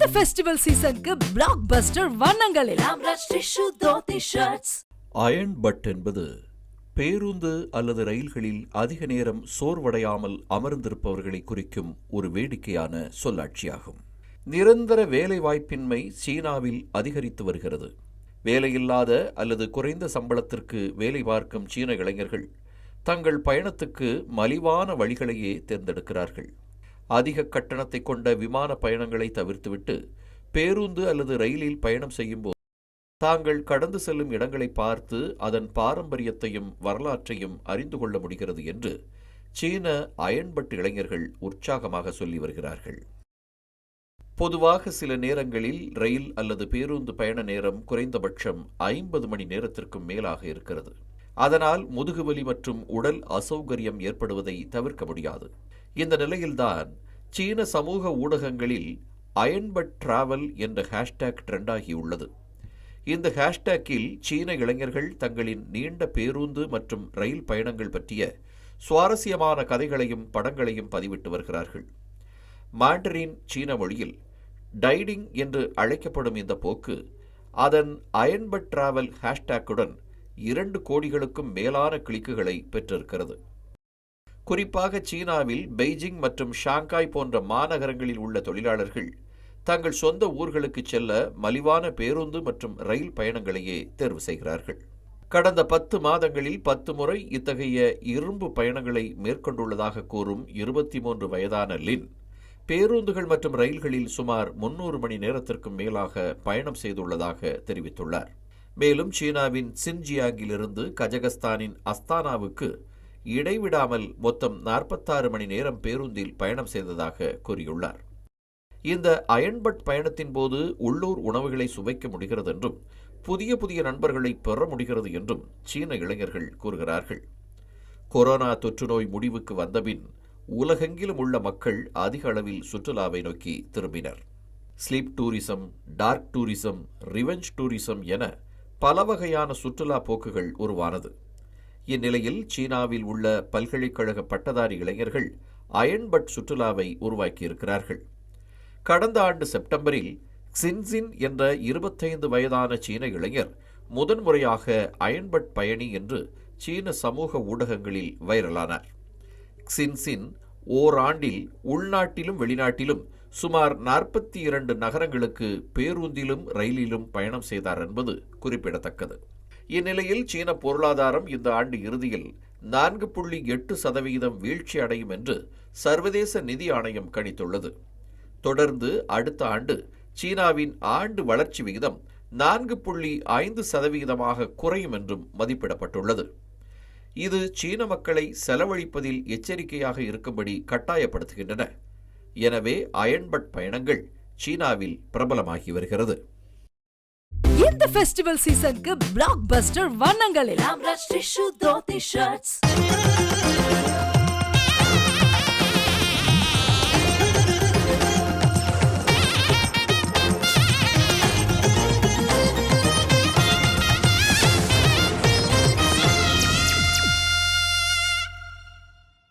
அடுத்த ஃபெஸ்டிவல் சீசனுக்கு blockbuster வண்ணங்களில் அயன் பட் என்பது பேருந்து அல்லது ரயில்களில் அதிக நேரம் சோர்வடையாமல் அமர்ந்திருப்பவர்களை குறிக்கும் ஒரு வேடிக்கையான சொல்லாட்சியாகும். நிரந்தர வேலைவாய்ப்பின்மை சீனாவில் அதிகரித்து வருகிறது. வேலையில்லாத அல்லது குறைந்த சம்பளத்திற்கு வேலை பார்க்கும் சீன இளைஞர்கள் தங்கள் பயணத்துக்கு மலிவான வழிகளையே தேர்ந்தெடுக்கிறார்கள். அதிக கட்டணத்தை கொண்ட விமான பயணங்களை தவிர்த்துவிட்டு பேருந்து அல்லது ரயிலில் பயணம் செய்யும்போது தாங்கள் கடந்து செல்லும் இடங்களை பார்த்து அதன் பாரம்பரியத்தையும் வரலாற்றையும் அறிந்து கொள்ள முடிகிறது என்று சீன அயன்பட்டு இளைஞர்கள் உற்சாகமாக சொல்லி வருகிறார்கள். பொதுவாக சில நேரங்களில் ரயில் அல்லது பேருந்து பயண நேரம் குறைந்தபட்சம் ஐம்பது மணி நேரத்திற்கும் மேலாக இருக்கிறது. அதனால் முதுகுவலி மற்றும் உடல் அசௌகரியம் ஏற்படுவதை தவிர்க்க முடியாது. இந்த நிலையில்தான் சீன சமூக ஊடகங்களில் அயன்பட் டிராவல் என்ற ஹேஷ்டேக் ட்ரெண்டாகியுள்ளது இந்த ஹேஷ்டேக்கில் சீன இளைஞர்கள் தங்களின் நீண்ட பேருந்து மற்றும் ரயில் பயணங்கள் பற்றிய சுவாரஸ்யமான கதைகளையும் படங்களையும் பதிவிட்டு வருகிறார்கள். மாண்டரின் சீன மொழியில் டைடிங் என்று அழைக்கப்படும் இந்த போக்கு அதன் அயன்பட் டிராவல் ஹேஷ்டேக்குடன் இரண்டு கோடிகளுக்கும் மேலான கிளிக்குகளை பெற்றிருக்கிறது. குறிப்பாக சீனாவில் பெய்ஜிங் மற்றும் ஷாங்காய் போன்ற மாநகரங்களில் உள்ள தொழிலாளர்கள் தங்கள் சொந்த ஊர்களுக்கு செல்ல மலிவான பேருந்து மற்றும் ரயில் பயணங்களையே தேர்வு செய்கிறார்கள். கடந்த பத்து மாதங்களில் பத்து முறை இத்தகைய இரும்பு பயணங்களை மேற்கொண்டுள்ளதாக கூறும் இருபத்தி மூன்று வயதான லின் பேருந்துகள் மற்றும் ரயில்களில் சுமார் முன்னூறு மணி நேரத்திற்கும் மேலாக பயணம் செய்துள்ளதாக தெரிவித்துள்ளார். மேலும் சீனாவின் சின்ஜியாங்கிலிருந்து கஜகஸ்தானின் அஸ்தானாவுக்கு இடைவிடாமல் மொத்தம் நாற்பத்தாறு மணி நேரம் பேருந்தில் பயணம் செய்ததாக கூறியுள்ளார். இந்த அயன்பட் பயணத்தின் போது உள்ளூர் உணவுகளை சுவைக்க முடிகிறது என்றும் புதிய புதிய நண்பர்களை பெற முடிகிறது என்றும் சீன இளைஞர்கள் கூறுகிறார்கள். கொரோனா தொற்றுநோய் முடிவுக்கு வந்தபின் உலகெங்கிலும் உள்ள மக்கள் அதிக அளவில் சுற்றுலாவை நோக்கி திரும்பினர். Sleep tourism dark tourism revenge tourism என பல வகையான சுற்றுலா போக்குகள் உருவானது. இந்நிலையில் சீனாவில் உள்ள பல்கலைக்கழக பட்டதாரி இளைஞர்கள் அயன்பட் சுற்றுலாவை உருவாக்கியிருக்கிறார்கள். கடந்த ஆண்டு செப்டம்பரில் சின்சின் என்ற இருபத்தைந்து வயதான சீன இளைஞர் முதன்முறையாக அயன்பட் பயணி என்று சீன சமூக ஊடகங்களில் வைரலானார். சின்சின் ஓராண்டில் உள்நாட்டிலும் வெளிநாட்டிலும் சுமார் நாற்பத்தி இரண்டு நகரங்களுக்கு பேருந்திலும் ரயிலிலும் பயணம் செய்தார் என்பது குறிப்பிடத்தக்கது. இந்நிலையில் சீன பொருளாதாரம் இந்த ஆண்டு இறுதியில் நான்கு புள்ளி எட்டு சதவீதம் வீழ்ச்சி அடையும் என்று சர்வதேச நிதி ஆணையம் கணித்துள்ளது. தொடர்ந்து அடுத்த ஆண்டு சீனாவின் ஆண்டு வளர்ச்சி விகிதம் நான்கு புள்ளி ஐந்து சதவிகிதமாக குறையும் என்றும் மதிப்பிடப்பட்டுள்ளது. இது சீன மக்களை செலவழிப்பதில் எச்சரிக்கையாக இருக்கும்படி கட்டாயப்படுத்துகின்றன. எனவே அயன்பட் பயணங்கள் சீனாவில் பிரபலமாகி வருகிறது. இந்த ஃபெஸ்டிவல் சீசனுக்கு பிளாக் பஸ்டர் வண்ணங்களில்